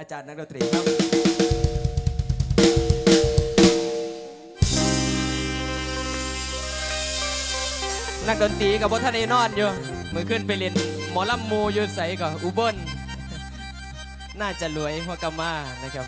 อาจารย์นักดนตรีครับนักดนตรีกับบททะเลนอนอยู่มือขึ้นไปเรียนหมอลำมูอยู่ใสกับอุบลน่าจะรวยหัวกามานะครับ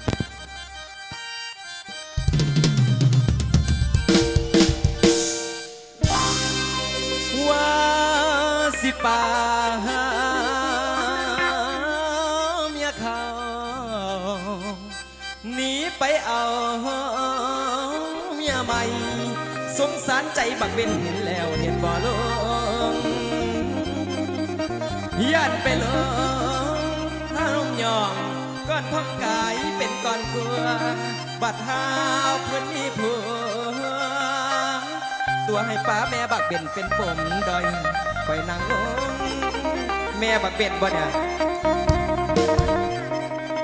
ใหม่ สงสารใจบักเบนเห็นแล้วเห็นบ่ลงยันไปลงท้ามยองก้อนท้องกายเป็นก้อนกลัว บัดหาวเพื่อนนี่ผัวตัวให้ป้าแม่บักเบนเป็นผมดอยคอยนางงแม่บักเบนบ่เนี่ย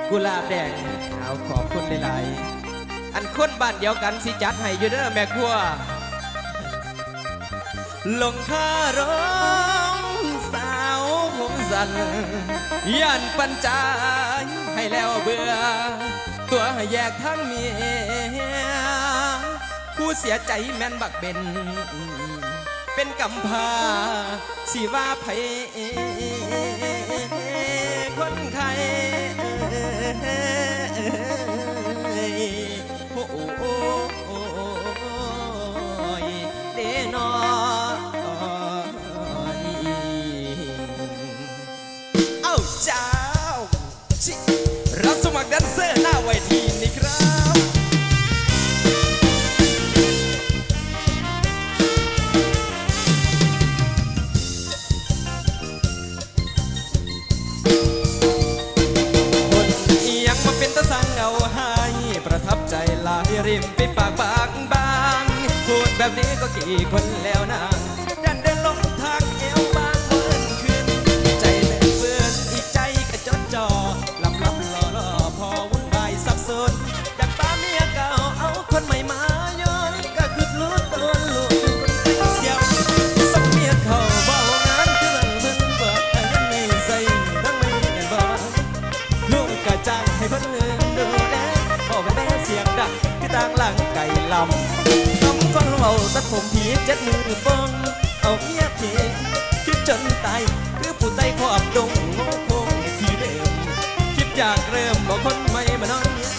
กุลาบแดงเอาขอบคุณหลายๆ อันคนบ้านเดียวกันสิจัดให้อยู่เด้อแม่ครัวลงคาร้องสาวผมสันยันปัญจายให้แล้วเบื่อ ตัวแยกทั้งเมียผู้เสียใจแม่นบักเบนเป็นกำพาสิว่าไผ ตะสังเอาให้ประทับใจลายริมไปปากบางบางพูดแบบนี้ก็กี่คนแล้ว คนเอาตัดผมผีเจ็ดมือฟองเอาเมียบเพงคิดจนตายคือผู้ใต้ขอบดงโง่คงที่เดิมคิดอยากเริ่มบอกคนใหม่มานอนเมีย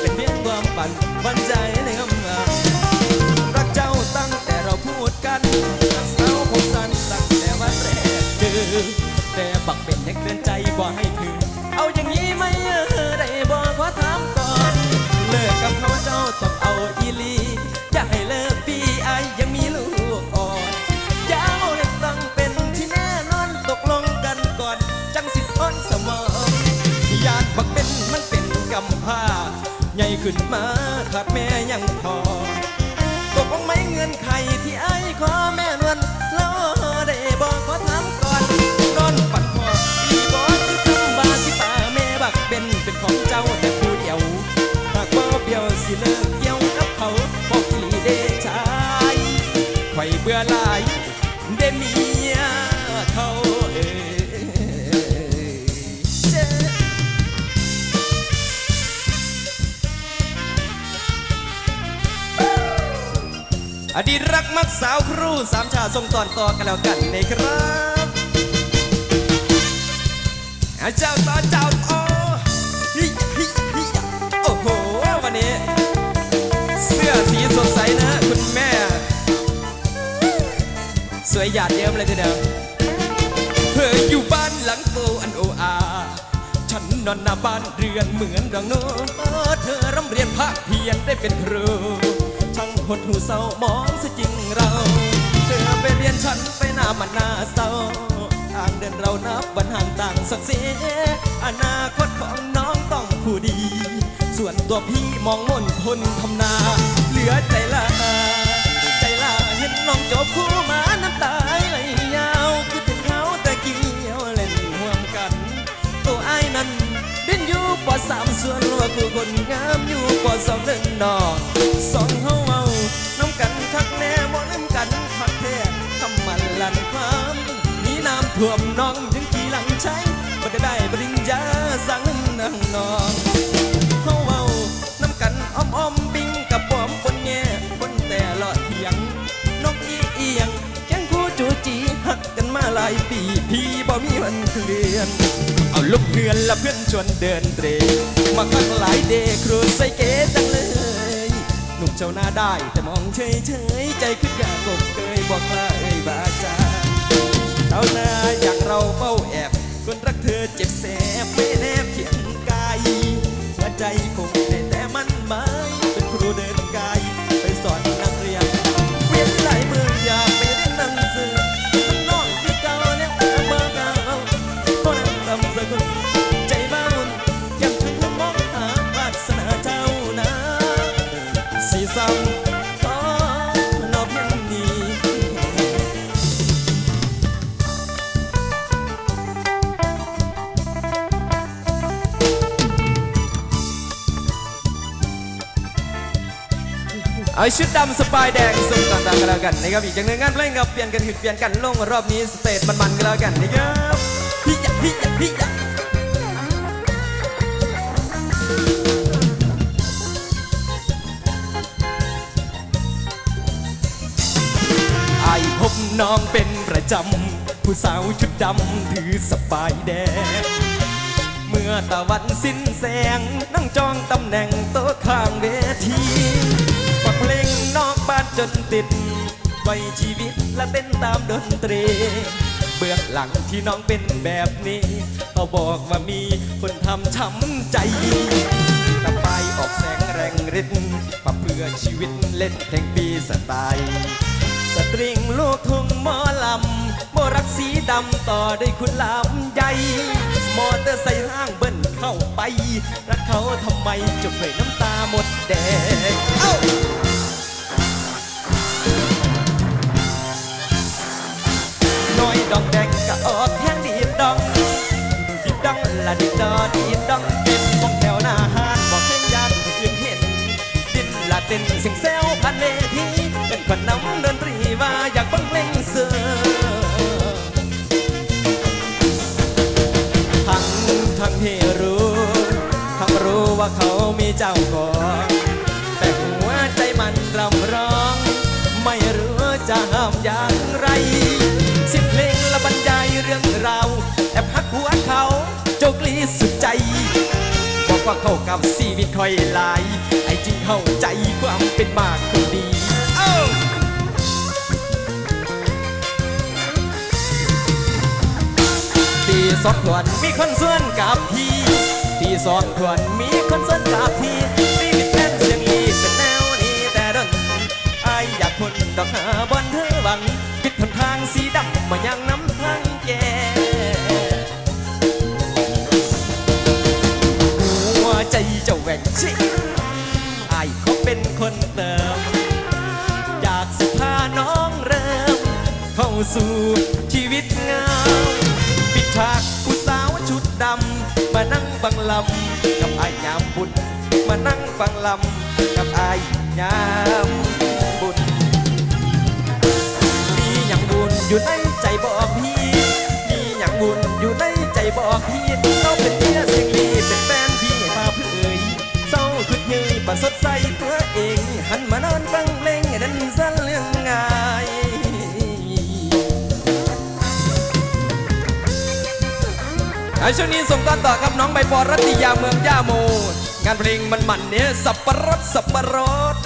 เป็นเพียงความฝันวันใจในคำงามรักเจ้าตั้งแต่เราพูดกันรักสาวผมสั้นตั้งแต่วันแรกเจอแต่บักเป็นยังเตือนใจ ขึ้นมาขาดแม่ยังพอตกลงไม่เงินไขที่ไอ้ขอแม่นวล อดีตรักมักสาวครูสามชาส่งตอนต่อกันแล้วกันนะครับเจ้าต่อเจ้าต่อฮิฮิฮิโอ้โห วันนี้ เสื้อสีสดใสนะ คุณแม่ สวยหยาดเยิ้มเลยทีเดียวเธออยู่บ้านหลังโตอันโออาฉันนอนหน้าบ้านเรือนเหมือนรังโนเธอร่ำเรียนภาคเพียนได้เป็นครู หดหูเศร้ามองซะจริงเรา เธอไปเรียนฉันไปหน้ามันหน้าเศร้าทางเดินเรานับวันห่างต่างสักเสียอนาคตของน้องต้องผู้ดี ส่วนตัวพี่มองมนทนทำนา เหลือใจละใจละเห็นน้องจบคู่มาน้ำตาไหลยาวคือถึงเขาแตะเกียวเล่นห่วมกัน ตัวไอ้นั้นเด่นอยู่ปอสามส่วนว่าผู้คนงามอยู่ปอสองเดินนอกสองเฮา ทักแน่บ่ลืมกันคักแท้ทำมันลั่นความมีน้ำท่วมน้องยังกี่หลังใช้บ่ได้ปริญญาสั่งนางนอนเฮาเว้าน้ำกันอ้อมอ้อมบิงกับปอมปนแง่ปนแต่ลอดเถียง นกอีเอียงแข้งคู่จูจีหักกันมาหลายปีพี่บ่มีวันเคลื่อนเอาลูกเพื่อนละเพื่อนชวนเดินเตรมาคักหลายเดครูใส่เกตจังเลย หนุ่มเจ้าหน้าได้ แต่มองเฉยเฉยใจขึ้นอยากกบเกยบอกลาเอ่ยบาจาเจ้าหน้าอย่างเราเฝ้าแอบคนรักเธอเจ็บแสบ เพียงนี้เอาชุดดำสปายแดงสุ่มต่างๆกันแล้วกันนะครับอีกอย่างหนึ่งงานเพลงครับเปลี่ยนกันถึงเปลี่ยนกันลงรอบนี้สเตจมันๆกันแล้วกันนะครับพี่ยะพี่ยะพี่ยะ น้องเป็นประจำ ผู้สาวชุดดำถือสปายแดง เมื่อตะวันสิ้นแสง นั่งจองตำแหน่งโต๊ะข้างเวทีฟังเพลงนอกบ้านจนติดไว้ชีวิตและเต้นตามดนตรี เบื้องหลังที่น้องเป็นแบบนี้เขาบอกว่ามีคนทำช้ำใจตะไปออกแสงแรงฤทธิ์มาเพื่อชีวิตเล่นเพลงปีสไตล์ สตริงลูกทุ่งหมอลำโมรักสีดำต่อด้วยคุณลำใหญ่มอเตอร์ไซค์ห้างเบิ้ลเข้าไป รักเขาทำไมจบเลยน้ำตาหมดแดงเอ้าน้อยดองแดงก็ออกแห้งดีดดองดีดดองละดีดดอดีดดองเป็นวงแถวหน้าห้านบอกเห็นยานยืนเห็นดินละเต้นเสียงแซวพันเวที เป็นคนนำดนตรีว่าอยากบังเพลงเสือทั้งทั้งที่รู้ทั้งรู้ว่าเขามีเจ้าของแต่หัวใจมันรำร้อง ไม่รู้จะห้ามอย่างไรสียงเพลงละบรรยายเรื่องราวแอบหักหัวเขาโจกลีสุดใจบอกว่าเข้ากับชีวิตคอยหลายไอ้จึงเข้าใจความเป็นมาก สองทวนมีคนส่วนกับพี่ตีสองทวนมีคนส่วนกับพี่ชีวิตแทนเสียงลีเป็นแนวนี้แต่ดนไออยากคนดอกหาบอนเธอหวังปิดทนทางสีดำมายังน้ำทางแก่หัวใจเจ้าแหว่งชิอเขาเป็นคนเติมอยากสิพาน้องเริ่มเข้าสู่ชีวิตงาม ฉากผู้สาวชุดดำ มานั่งฟังลำกับอายยามบุญมานั่งฟังลำกับอายยามบุญมีอย่างบุญอยู่ในใจบอกพี่ มีอย่างบุญอยู่ในใจบอกพี่เราเป็นเมียเสียงดีเป็นแฟนพี่พาเพื่อยเศร้าขึ้นยืยประสดใสตัวเอง หันมานอนฟังเล ช่วงนี้ส่งต้อต่อครับน้องใบปอรัตติยาเมืองย่าโม งานเพลงมันมันเนี้ยสับปะรดสับปะรด